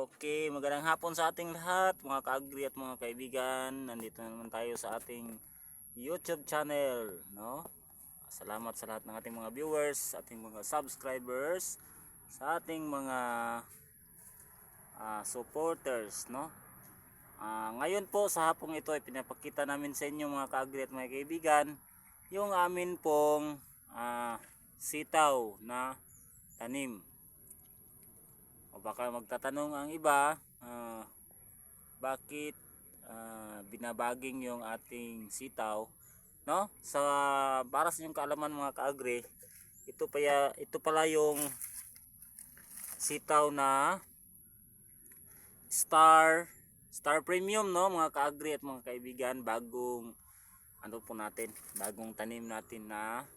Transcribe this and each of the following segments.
Okay, magandang hapon sa ating lahat, mga kaagri at mga kaibigan. Nandito na naman tayo sa ating YouTube channel, no? Salamat sa lahat ng ating mga viewers, ating mga subscribers, sa ating mga ah, supporters, no? Ah, ngayon po sa hapong ito ay pinapakita namin sa inyo mga kaagri at mga kaibigan yung amin pong ah, sitaw na tanim. Baka magtatanong ang iba, ah, bakit ah, binabaging yung ating sitaw, no? Sa para sa inyong kaalaman mga kaagri, ito pa ya- ito pala yung sitaw na Star Star Premium no? Mga kaagri at mga kaibigan bagong ano po natin bagong tanim natin na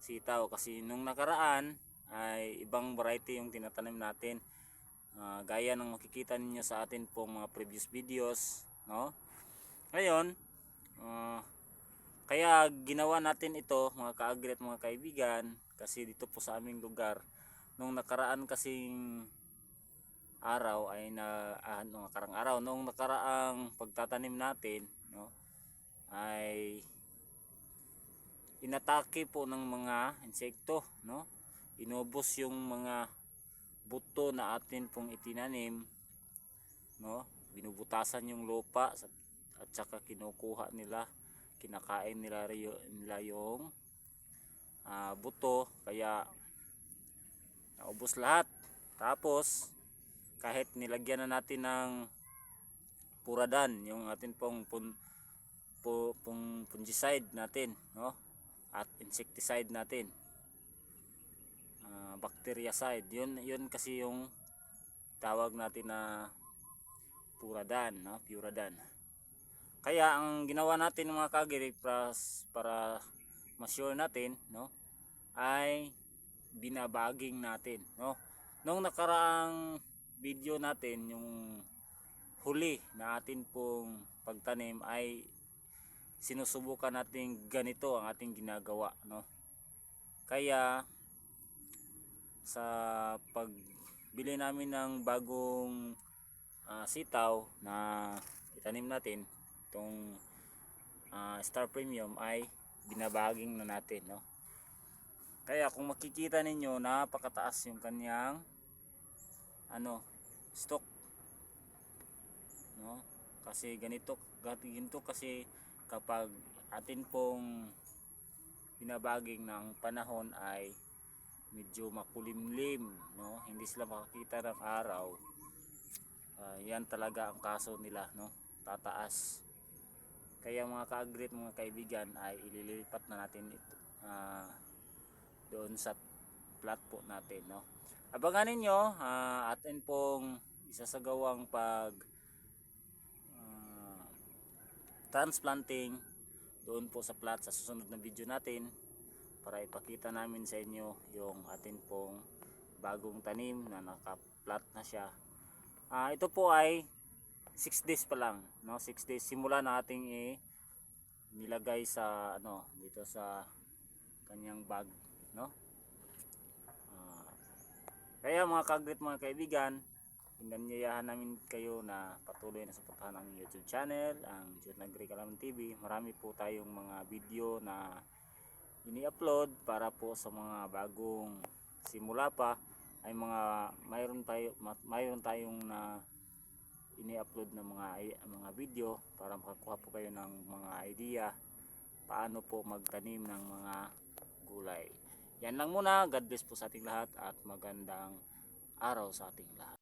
sitaw. Kasi nung nakaraan ay ibang variety yung tinatanim natin Ah, gaya ng makikita ninyo sa atin pong mga previous videos no? Ngayon ah, kaya ginawa natin ito mga kaagri at mga kaibigan kasi dito po sa aming lugar nung nakaraan kasing araw ay na ah, nung nakarang araw nung nakaraang pagtatanim natin no? Ay inatake po ng mga insekto no? Inubos yung mga buto na atin pong itinanim no? Binubutasan yung lupa at saka kinukuha nila kinakain nila, nila yung ah, buto. Kaya naubos lahat. Tapos kahit nilagyan na natin ng puradan yung atin pong pun, pu, pung fungicide natin no? At insecticide natin ah, bactericide yun yun kasi yung tawag natin na puradan no? Puradan. Kaya ang ginawa natin mga kagiri para, para ma-sure natin no? Ay binabaging natin no? Nung nakaraang video natin yung huli na atin pong pagtanim ay sinusubukan natin ganito ang ating ginagawa no? Kaya sa pagbili namin ng bagong ah, sitaw na itanim natin itong ah, Star Premium ay binabaging na natin no? Kaya kung makikita ninyo napakataas yung kanyang ano stock. No? Kasi ganito ganito kasi kapag atin pong binabaging ng panahon ay medyo makulimlim no? Hindi sila makakita ng araw. Ah, yan talaga ang kaso nila no? Tataas. Kaya mga ka-agri at mga kaibigan ay ililipat na natin ito ah, doon sa plot po natin no? Abangan ninyo ah, atin pong isasagawang pag ah, transplanting doon po sa plot sa susunod na video natin para ipakita namin sa inyo yung atin pong bagong tanim na naka-plot na siya Ah, ito po ay 6 days pa lang, no? 6 days simula na ating i nilagay sa ano dito sa kanyang bag, no? Ah, kaya mga kagrit mga kaibigan, inanyayahan namin kayo na patuloy na suportahan ang YouTube channel, ang June Agri Kalaman TV. Marami po tayong mga video na ini-upload para po sa mga bagong simula pa ay mga mayroon tayo ma- mayroon tayong na ini-upload na mga mga video para makakuha po kayo ng mga idea paano po magtanim ng mga gulay. Yan lang muna. God bless po sa ating lahat at magandang araw sa ating lahat.